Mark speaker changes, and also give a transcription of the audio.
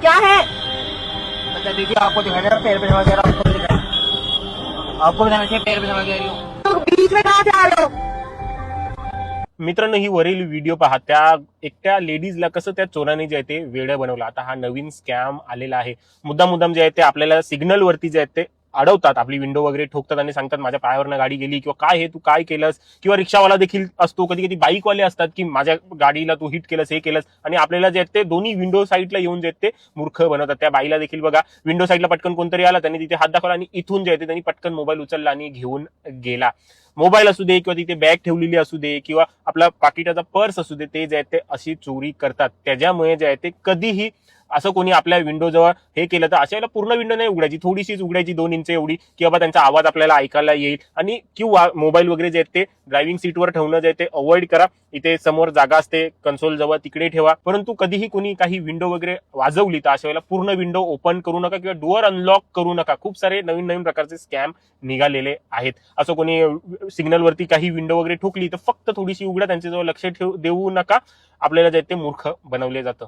Speaker 1: क्या है?
Speaker 2: अच्छा देखिए आपको दिखाना है पैर पे समझ आ रहा आपको भी दिखाना आपको चाहिए पैर पे समझ आ रही हो।
Speaker 1: तुम बीच में कहाँ से आ रहे हो?
Speaker 3: मित्रांनो ही वरील व्हिडिओ पहा त्या एकट्या लेडीजला कसं त्या चोराने जे आहे ते वेडं बनवलं. आता हा नवीन स्कॅम आलेला आहे. मुद्दाम मुद्दाम जे आहे ते आपल्याला सिग्नल वरती जे आहेत ते अडवतात आपली विंडो वगैरे ठोकतात आणि सांगतात माझ्या पायावरनं गाडी गेली किंवा काय हे तू काय केलंस? किंवा रिक्षावाला देखील असतो कधी कधी बाईकवाले असतात की माझ्या गाडीला तू हिट केलंस हे केलंस. आणि आपल्याला जे आहेत ते दोन्ही विंडो साईडला येऊन जे आहेत ते मूर्ख बनवतात. त्या बाईला देखील बघा विंडो साईडला पटकन कोणतरी आला त्यांनी तिथे हात दाखवला आणि इथून जे आहे त्यांनी पटकन मोबाईल उचलला आणि घेऊन गेला. मोबाईल असू दे किंवा तिथे बॅग ठेवलेली असू दे किंवा आपला पाकिटाचा पर्स असू दे ते जे आहे ते अशी चोरी करतात. त्याच्यामुळे जे आहे ते कधीही असं कोणी आपल्या विंडो जवळ हे केलं तर अशा वेळेला पूर्ण विंडो नाही उघडायची थोडीशीच उघडायची दोन इंच एवढी की बाबा त्यांचा आवाज आपल्याला ऐकायला येईल. आणि किंवा मोबाईल वगैरे जे आहेत ते ड्रायव्हिंग सीटवर ठेवणं जे आहे ते अवॉइड करा. इथे समोर जागा असते कन्सोल जवळ तिकडे ठेवा. परंतु कधीही कोणी काही विंडो वगैरे वाजवली तर अशा वेळेला पूर्ण विंडो ओपन करू नका किंवा डोअर अनलॉक करू नका. खूप सारे नवीन नवीन प्रकारचे स्कॅम निघालेले आहेत. असं कोणी सिग्नलवरती काही विंडो वगैरे ठोकली तर फक्त थोडीशी उघडा. त्यांच्याजवळ लक्ष ठेवू देऊ नका. आपल्याला जे ते मूर्ख बनवले जातं.